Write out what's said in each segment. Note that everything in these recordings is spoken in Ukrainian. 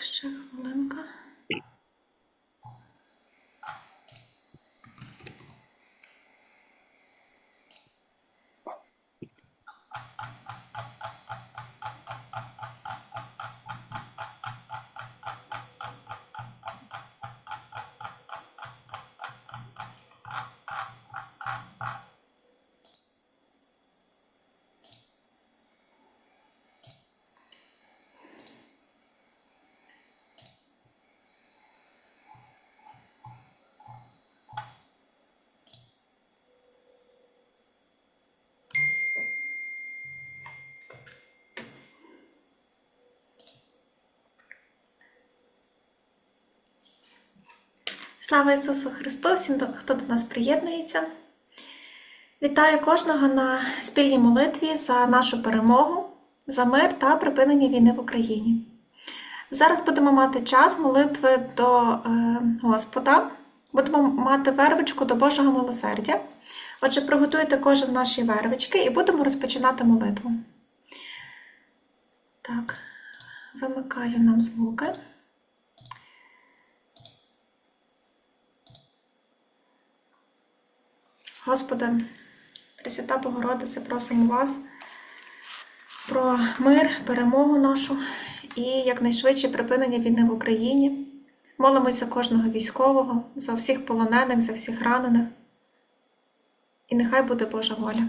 ще хвилинка. Слава Ісусу Христу, всім, хто до нас приєднується. Вітаю кожного на спільній молитві за нашу перемогу, за мир та припинення війни в Україні. Зараз будемо мати час молитви до е, Господа. Будемо мати вервичку до Божого милосердя. Отже, приготуйте кожен наші вервички і будемо розпочинати молитву. Так, вимикаю нам звуки. Господи, Пресвята Богородице, просимо вас про мир, перемогу нашу і якнайшвидше припинення війни в Україні. Молимось за кожного військового, за всіх полонених, за всіх ранених. І нехай буде Божа воля.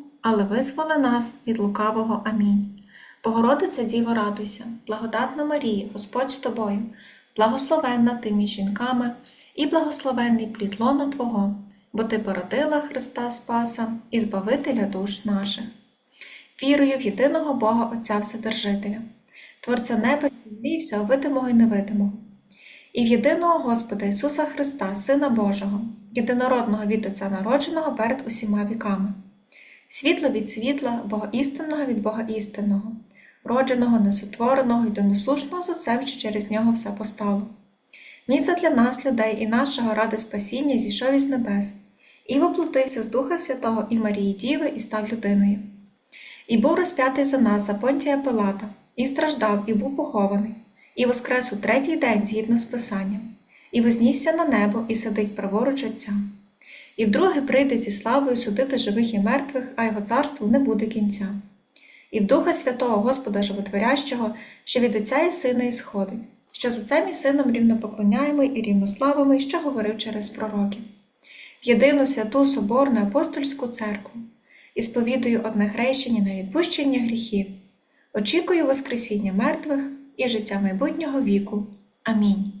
але визволи нас від лукавого. Амінь. Богородиця Діво, радуйся, благодатна Марія, Господь з тобою, благословенна ти між жінками, і благословенний плід лона Твого, бо Ти породила Христа Спаса і Збавителя душ наших. Вірую в єдиного Бога Отця Вседержителя, Творця неба і всього видимого і невидимого, і в єдиного Господа Ісуса Христа, Сина Божого, єдинородного від Отця народженого перед усіма віками, світло від світла, Бога істинного від Бога істинного, родженого, несотвореного і доносушного з Отцем, що через нього все постало. Він задля нас, людей, і нашого ради спасіння зійшов із небес, і воплотився з Духа Святого і Марії Діви, і став людиною. І був розп'ятий за нас за понтія Пилата, і страждав, і був похований, і воскрес у третій день згідно з Писанням, і вознісся на небо, і сидить праворуч Отця. І вдруге прийде зі славою судити живих і мертвих, а його царству не буде кінця. І в Духа Святого Господа Животворящого, що від Отця і Сина ісходить, що з Отцем і Сином рівно поклоняємо і рівно славимо, що говорив через пророків. Єдину святу Соборну апостольську церкву, і сповідую одне хрещення на відпущення гріхів, очікую Воскресіння мертвих і життя майбутнього віку. Амінь.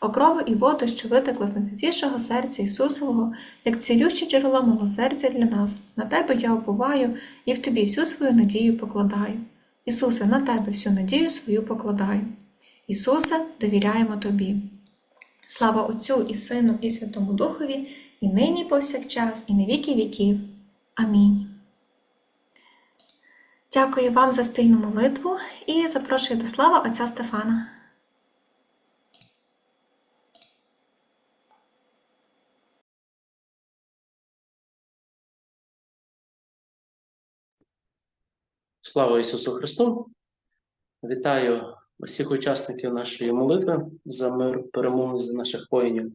Окрову і воду, що витекла з найсвятішого серця Ісусового, як цілюще джерело милосердя для нас, на Тебе я оповаю і в Тобі всю свою надію покладаю. Ісусе, на Тебе всю надію свою покладаю. Ісусе, довіряємо Тобі. Слава Отцю і Сину, і Святому Духові, і нині, і повсякчас, і на віки віків. Амінь. Дякую вам за спільну молитву і запрошую до слава Отця Стефана. Слава Ісусу Христу! Вітаю всіх учасників нашої молитви за мир, перемогу за наших воїнів.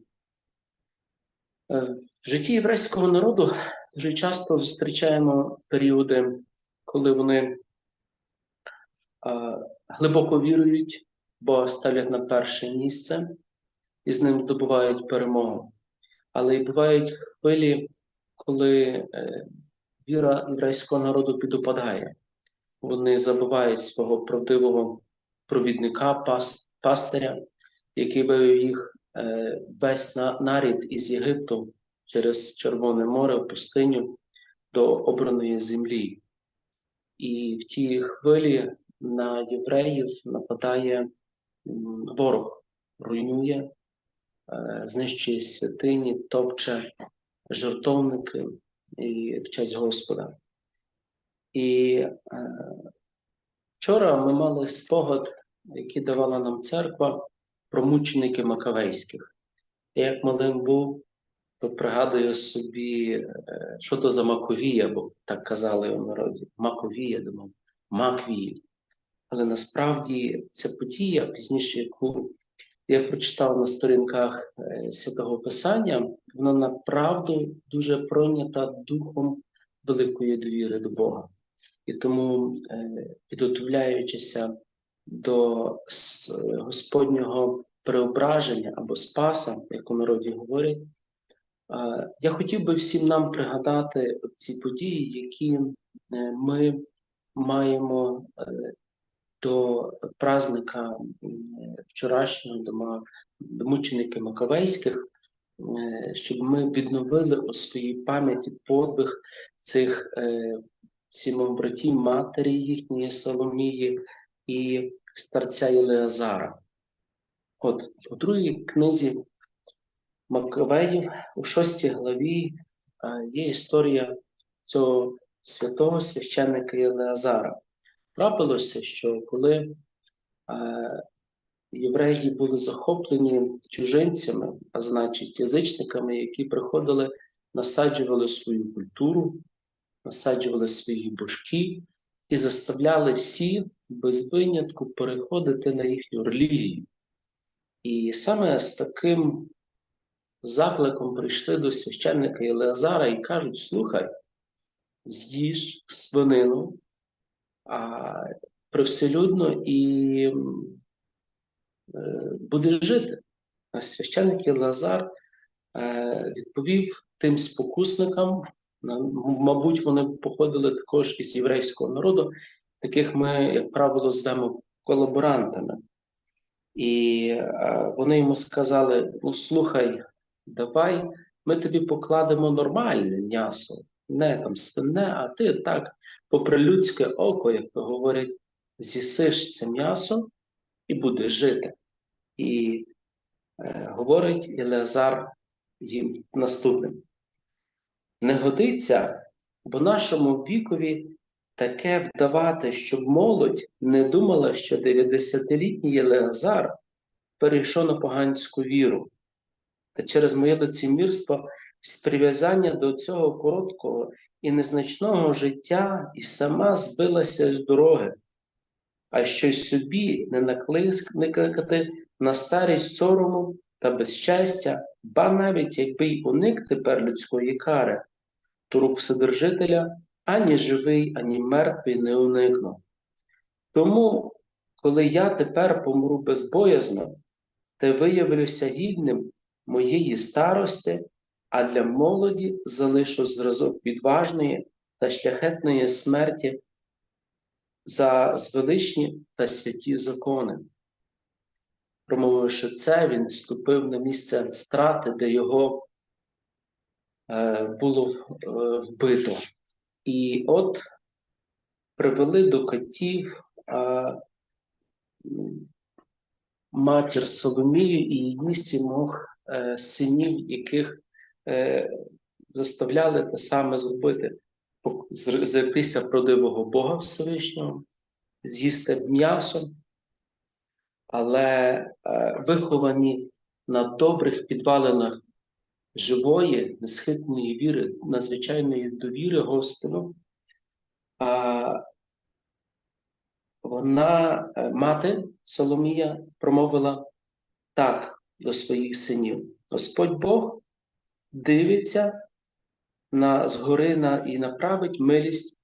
Е, В житті єврейського народу дуже часто зустрічаємо періоди, коли вони е, глибоко вірують, Бога ставлять на перше місце і з ним здобувають перемогу. Але й бувають хвилі, коли е, віра єврейського народу підопадає. Вони забувають свого правдивого провідника, пас, пастиря, який вивів їх е, весь на, нарід із Єгипту через Червоне море в пустиню до обраної землі. І в тій хвилі на євреїв нападає ворог, руйнує, е, знищує святині, топче жертовники і в честь Господа. І е, вчора ми мали спогад, який давала нам церква про мучеників Макавейських. Я як малим був, то пригадую собі, е, що то за Маковія, бо так казали у народі. Маковія, думав, Маквій. Але насправді ця подія, пізніше, яку я прочитав на сторінках е, Святого Писання, вона направду дуже пройнята духом великої довіри до Бога. І тому, е, підготовляючися до Господнього преображення або Спаса, як у народі говорять, е, я хотів би всім нам пригадати ці події, які е, ми маємо до праздника вчорашнього до, ма- мучеників Маковейських, щоб ми відновили у своїй пам'яті подвиг цих сімох братів, матері їхньої Соломії і старця Єлеазара. От у другій книзі Маковеїв, у шостій главі, е, є історія цього святого священника Єлеазара. Трапилося, що коли е, євреї були захоплені чужинцями, а значить язичниками, які приходили, насаджували свою культуру, насаджували свої божків і заставляли всі без винятку переходити на їхню релігію. І саме з таким закликом прийшли до священника Єлеазара і кажуть: слухай, з'їж свинину, а привселюдно і е, будеш жити. А священник Єлазар е, відповів тим спокусникам, мабуть, вони походили також із єврейського народу, таких ми, як правило, звемо колаборантами. І е, вони йому сказали: ну, слухай, давай ми тобі покладемо нормальне м'ясо, не там свине, а ти так, попри людське око, як то говорять, з'їсиш це м'ясо і будеш жити. І е, говорить Єлеазар їм наступним: не годиться, бо нашому вікові таке вдавати, щоб молодь не думала, що 90-літній Єлеазар перейшов на поганську віру. Та через моє лицемірство з прив'язання до цього короткого і незначного життя і сама збилася з дороги, а щось собі не накликати на старість сорому та безщастя, ба навіть якби й уник тепер людської кари, то рук Вседержителя ані живий, ані мертвий не уникну. Тому, коли я тепер помру безбоязно, та виявлюся гідним моєї старости, а для молоді залишу зразок відважної та шляхетної смерті за звеличні та святі закони. Промовивши це, він вступив на місце страти, де його було е, вбито. І от привели до котів е, матір Соломію і її сімох е, синів, яких е, заставляли те саме зробити, зр- зректися правдивого Бога Всевишнього, з'їсти м'ясо, але е, виховані на добрих підвалинах живої, несхитної віри, надзвичайної довіри Господу, а вона, е, мати Соломія, промовила так до своїх синів: Господь Бог дивиться на згори на, і направить милість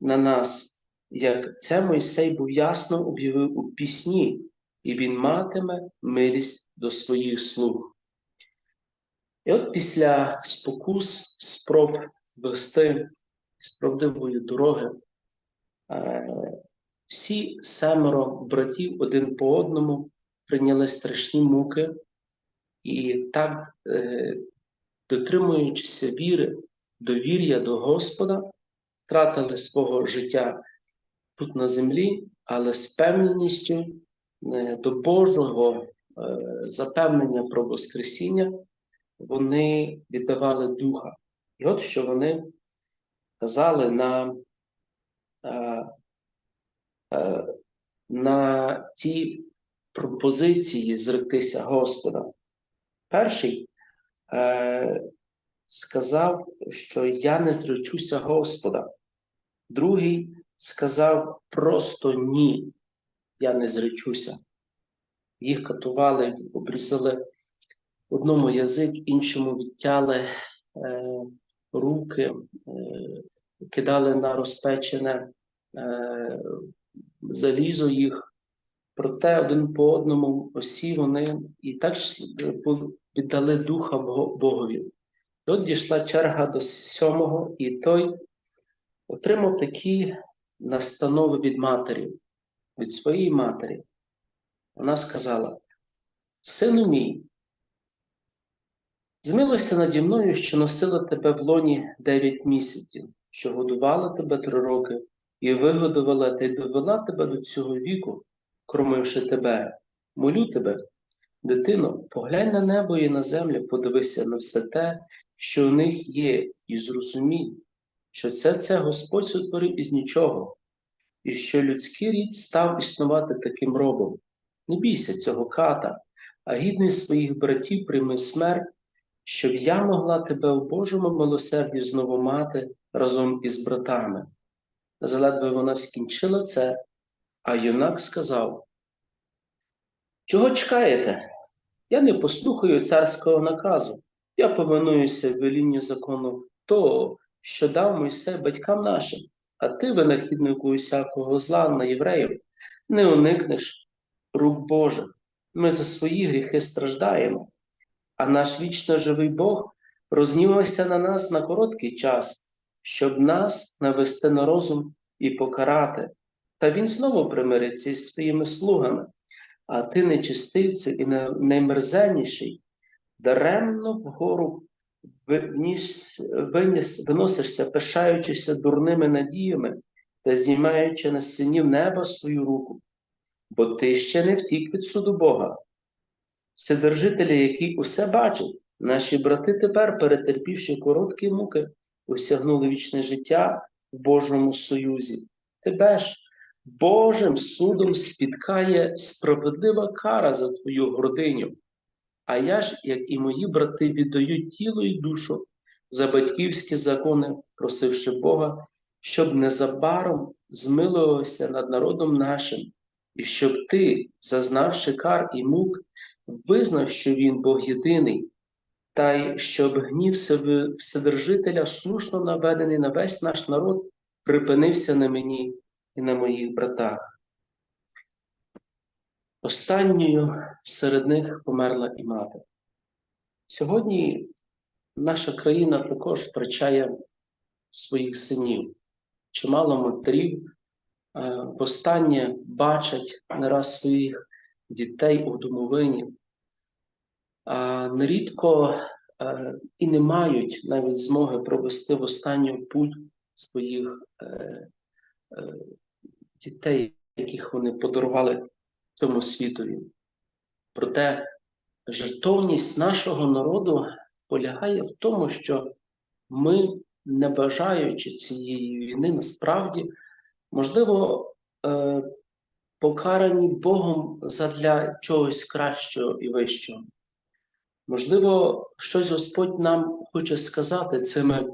на нас, як це Мойсей був ясно об'явив у пісні, і він матиме милість до своїх слуг. І от після спокус, спроб вести з правдивої дороги, е, всі семеро братів один по одному прийняли страшні муки і так, е, дотримуючися віри, довір'я до Господа, втратили свого життя тут на землі, але з певністю е, до Божого запевнення про Воскресіння вони віддавали духа. І от що вони казали на, е, е, на ті пропозиції зректися Господа. Перший е, сказав, що я не зречуся Господа. Другий сказав просто ні, я не зречуся. Їх катували, обрізали одному язик, іншому відтяли е, руки, е, кидали на розпечене е, залізо їх. Проте один по одному усі вони і так віддали духа Богові. І от дійшла черга до сьомого, і той отримав такі настанови від матері, від своєї матері. Вона сказала: Сину мій, змилуйся наді мною, що носила тебе в лоні дев'ять місяців, що годувала тебе три роки, і вигодувала та й довела тебе до цього віку, кормивши тебе. Молю тебе, дитино, поглянь на небо і на землю, подивися на все те, що в них є, і зрозумій, що це це Господь сотворив із нічого, і що людський рід став існувати таким робом. Не бійся цього ката, а гідний своїх братів прийми смерть, щоб я могла тебе в Божому милосерді знову мати разом із братами. Заледве вона скінчила це, а юнак сказав: Чого чекаєте? Я не послухаю царського наказу. Я повинуюся велінню закону того, що дав Мойсей батькам нашим, а ти, винахіднику усякого зла на євреїв, не уникнеш рук Божих. Ми за свої гріхи страждаємо, а наш вічно живий Бог рознівався на нас на короткий час, щоб нас навести на розум і покарати. Та він знову примириться із своїми слугами, а ти, нечистивцю і най- наймерзенніший, даремно вгору виніс, виніс, виносишся, пишаючися дурними надіями та знімаючи на синів неба свою руку, бо ти ще не втік від суду Бога. Вседержителя, який усе бачить, наші брати тепер, перетерпівши короткі муки, осягнули вічне життя в Божому союзі. Тебе ж Божим судом спіткає справедлива кара за твою гординю. А я ж, як і мої брати, віддаю тіло і душу за батьківські закони, просивши Бога, щоб незабаром змилувався над народом нашим, і щоб ти, зазнавши кар і мук, визнав, що він Бог єдиний, та й щоб гнів Вседержителя, слушно наведений на весь наш народ, припинився на мені і на моїх братах. Останньою серед них померла і мати. Сьогодні наша країна також втрачає своїх синів. Чимало матерів е, востаннє бачать не раз своїх дітей у домовині, а нерідко е, і не мають навіть змоги провести в останню путь своїх е, е, дітей, яких вони подарували цьому світові. Проте жертовність нашого народу полягає в тому, що ми, не бажаючи цієї війни, насправді, можливо, покарані Богом задля чогось кращого і вищого. Можливо, щось Господь нам хоче сказати цими,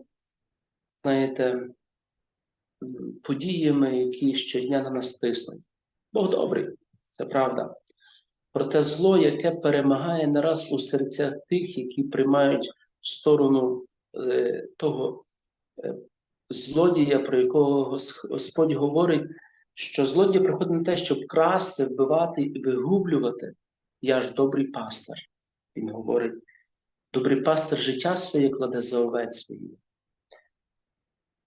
знаєте, подіями, які щодня на нас тиснуть. Бог добрий, це правда. Проте зло, яке перемагає не раз у серцях тих, які приймають сторону е, того е, злодія, про якого Господь говорить, що злодій приходить на те, щоб красти, вбивати і вигублювати. Я ж добрий пастир. Він говорить, добрий пастир життя своє кладе за овець свої.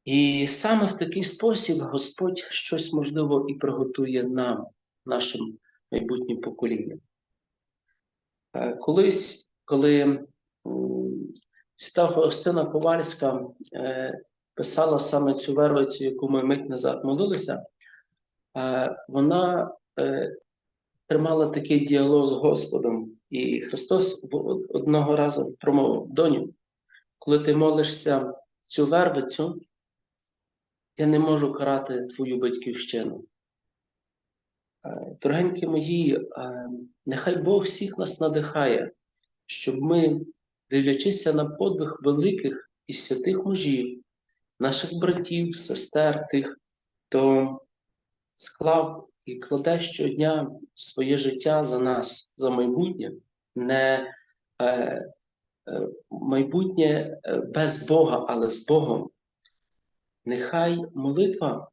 І саме в такий спосіб Господь щось можливо і приготує нам, нашим майбутнім поколінням. Е, Колись, коли свята Фаустина Ковальська е, писала саме цю вервицю, яку ми мить назад молилися, вона е, тримала такий діалог з Господом. І Христос одного разу промовив доню, коли ти молишся цю вервицю, я не можу карати твою батьківщину. Е, Дорогенькі мої, е, нехай Бог всіх нас надихає, щоб ми, дивлячися на подвиг великих і святих мужів, наших братів, сестер, тих, хто склав і кладе щодня своє життя за нас, за майбутнє, не е, е, майбутнє е, без Бога, але з Богом. Нехай молитва,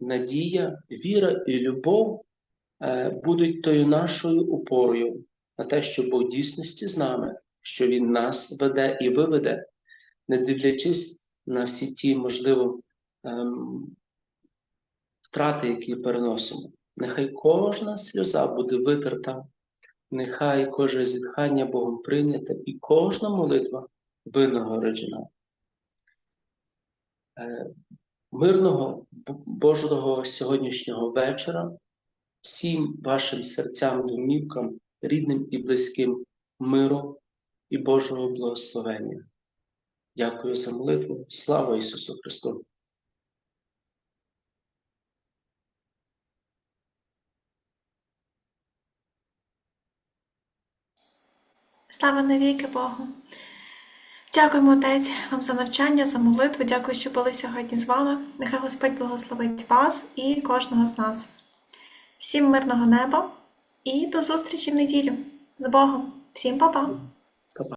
надія, віра і любов е, будуть тою нашою опорою на те, що Бог дійсності з нами, що Він нас веде і виведе, не дивлячись на всі ті, можливо, ем, втрати, які переносимо. Нехай кожна сльоза буде витерта, нехай кожне зітхання Богом прийняте і кожна молитва винагороджена. Е, Мирного Божого сьогоднішнього вечора, всім вашим серцям, домівкам, рідним і близьким миру і Божого благословення. Дякую за молитву. Слава Ісусу Христу! Слава навіки Богу! Дякуємо, Отець, вам за навчання, за молитву. Дякую, що були сьогодні з вами. Нехай Господь благословить вас і кожного з нас. Всім мирного неба і до зустрічі в неділю. З Богом! Всім па-па!